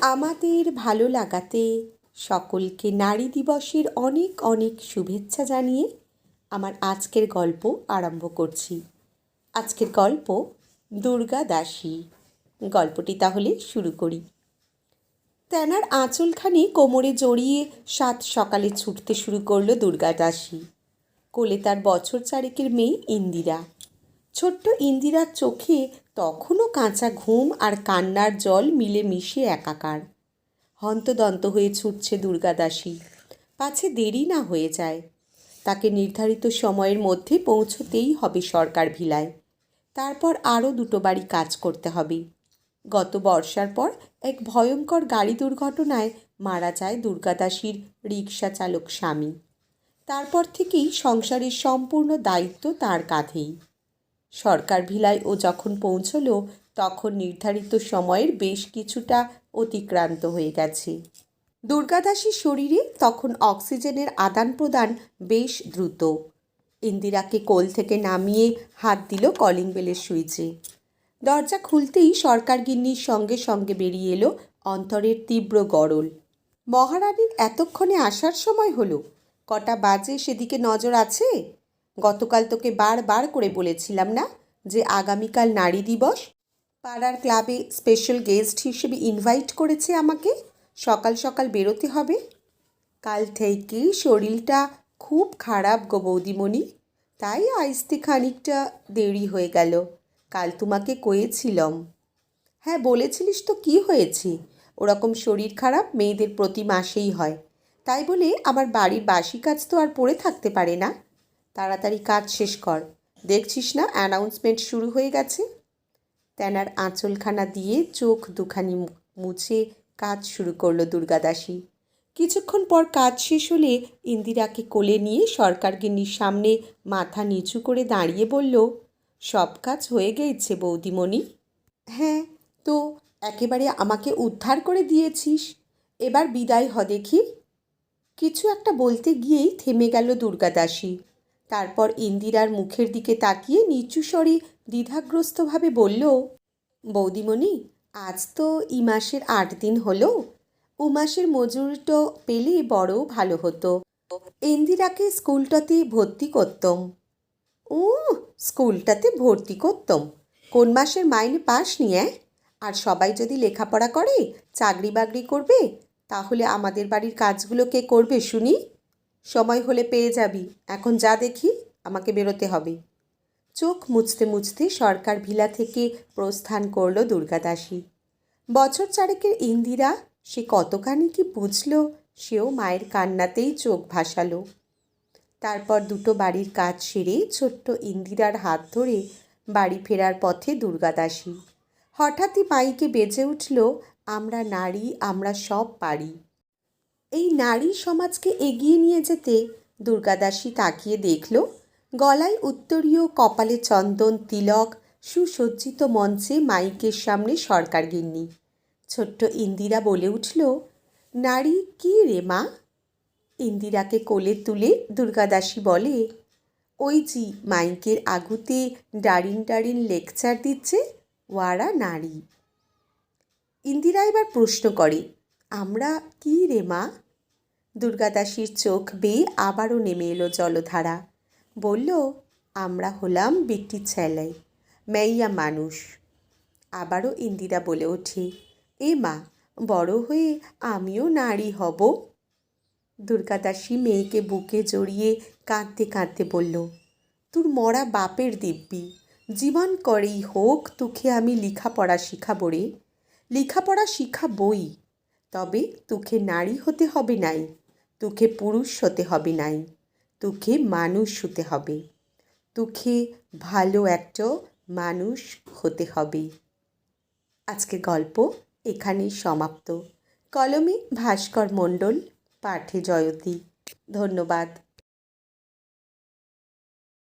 আমাদের ভালো লাগাতে সকলকে নারী দিবসের অনেক অনেক শুভেচ্ছা জানিয়ে আমার আজকের গল্প আরম্ভ করছি। আজকের গল্প দুর্গা দাসী। গল্পটি তাহলে শুরু করি। তেনার আঁচলখানি কোমরে জড়িয়ে সাত সকালে ছুটতে শুরু করল দুর্গা দাসী। কোলে তার বছর চারেকের মেয়ে ইন্দিরা। ছোট্ট ইন্দিরার চোখে তখনও কাঁচা ঘুম আর কান্নার জল মিলে মিশে একাকার। হন্তদন্ত হয়ে ছুটছে দুর্গাদাসী। পাছে দেরি না হয়ে যায়। তাকে নির্ধারিত সময়ের মধ্যে পৌঁছতেই হবে সরকার ভিলায়। তারপর আরও দুটো বাড়ি কাজ করতে হবে। গত বর্ষার পর এক ভয়ঙ্কর গাড়ি দুর্ঘটনায় মারা যায় দুর্গাদাসীর রিক্সা চালক স্বামী। তারপর থেকেই সংসারের সম্পূর্ণ দায়িত্ব তার কাঁধেই। সরকার ভিলায় ও যখন পৌঁছলো, তখন নির্ধারিত সময়ের বেশ কিছুটা অতিক্রান্ত হয়ে গেছে। দুর্গাদাসীর শরীরে তখন অক্সিজেনের আদান প্রদান বেশ দ্রুত। ইন্দিরাকে কোল থেকে নামিয়ে হাত দিল কলিং বেলের সুইচে। দরজা খুলতেই সরকার গিন্নির সঙ্গে সঙ্গে বেরিয়ে এলো অন্তরের তীব্র গরল। মহারানীর এতক্ষণে আসার সময় হলো। কটা বাজে সেদিকে নজর আছে? গতকাল তোকে বারবার করে বলেছিলাম না যে আগামীকাল নারী দিবস? পাড়ার ক্লাবে স্পেশাল গেস্ট হিসেবে ইনভাইট করেছে আমাকে। সকাল সকাল বেরোতে হবে। কাল থেকে শরীরটা খুব খারাপ গো বৌদিমণি। তাই আইসতে খানিকটা দেরি হয়ে গেল। কাল তোমাকে কয়েছিলাম। হ্যাঁ বলেছিলিস তো কি হয়েছে? ওরকম শরীর খারাপ মেয়েদের প্রতি মাসেই হয়। তাই বলে আমার বাড়ির বাসি কাজ তো আর পড়ে থাকতে পারে না। তাড়াতাড়ি কাজ শেষ কর। দেখছিস না অ্যানাউন্সমেন্ট শুরু হয়ে গেছে? তেনার আঁচলখানা দিয়ে চোখ দুখানি মুছে কাজ শুরু করল দুর্গাদাসী। কিছুক্ষণ পর কাজ শেষ হলে ইন্দিরাকে কোলে নিয়ে সরকার গিন্নির সামনে মাথা নিচু করে দাঁড়িয়ে বলল, সব কাজ হয়ে গেছে বৌদিমণি? হ্যাঁ তো একেবারে আমাকে উদ্ধার করে দিয়েছিস। এবার বিদায় হ দেখি। কিছু একটা বলতে গিয়েই থেমে গেল দুর্গাদাসী। তারপর ইন্দিরার মুখের দিকে তাকিয়ে নিচু স্বরে দ্বিধাগ্রস্তভাবে বলল, বৌদিমণি, আজ তো ই মাসের আট দিন হলো। ও মাসের মজুরিটা পেলে বড় ভালো হতো। ইন্দিরাকে স্কুলটাতে ভর্তি করতম। ও স্কুলটাতে ভর্তি করতম। কোন মাসের মাইনে পাস নিয়ে আর সবাই যদি লেখাপড়া করে, চাকরি বাকরি করবে, তাহলে আমাদের বাড়ির কাজগুলো কে করবে শুনি? সময় হলে পেয়ে যাবি। এখন যা দেখি, আমাকে বেরোতে হবে। চোখ মুছতে মুছতে সরকার ভিলা থেকে প্রস্থান করল দুর্গাদাসী। বছর চারেকের ইন্দিরা, সে কতখানি কি বুঝল, সেও মায়ের কান্নাতেই চোখ ভাসালো। তারপর দুটো বাড়ির কাজ সেরে ছোট্ট ইন্দিরার হাত ধরে বাড়ি ফেরার পথে দুর্গাদাসী। হঠাৎই মাইকে বেজে উঠল, আমরা নারী, আমরা সব পারি। এই নারী সমাজকে এগিয়ে নিয়ে যেতে দুর্গাদাসী তাকিয়ে দেখল, গলায় উত্তরীয় কপালে চন্দন, তিলক, সুসজ্জিত মঞ্চে মাইকের সামনে সরকার গিন্নি। ছোট্ট ইন্দিরা বলে উঠল, নারী কি রে মা? ইন্দিরাকে কোলে তুলে দুর্গাদাসী বলে, ওই জি মাইকের আগুতে ডারিন ডারিন লেকচার দিচ্ছে, ওয়ারা নারী। ইন্দিরা এবার প্রশ্ন করে আমরা কি রে মা? দুর্গাদাসীর চোখ বেয়ে আবারও নেমে এলো জলধারা। বলল, আমরা হলাম বিটি ছেলে, মেইয়া মানুষ। আবারও ইন্দিরা বলে ওঠে, এ মা, বড় হয়ে আমিও নারী হব? দুর্গাদাসী মেয়েকে বুকে জড়িয়ে কাঁদতে কাঁদতে বলল, তোর মরা বাপের দিব্যি, জীবন করেই হোক তোকে আমি লেখাপড়া শিখাবো রে। লেখাপড়া শিখাবই তবে তোকে নারী হতে হবে নাই তোকে পুরুষ হতে হবে নাই তোকে মানুষ হতে হবে তোকে ভালো একটা মানুষ হতে হবে। আজকে গল্প এখানেই সমাপ্ত। কলমে ভাস্কর মণ্ডল, পাঠে জয়তী। ধন্যবাদ।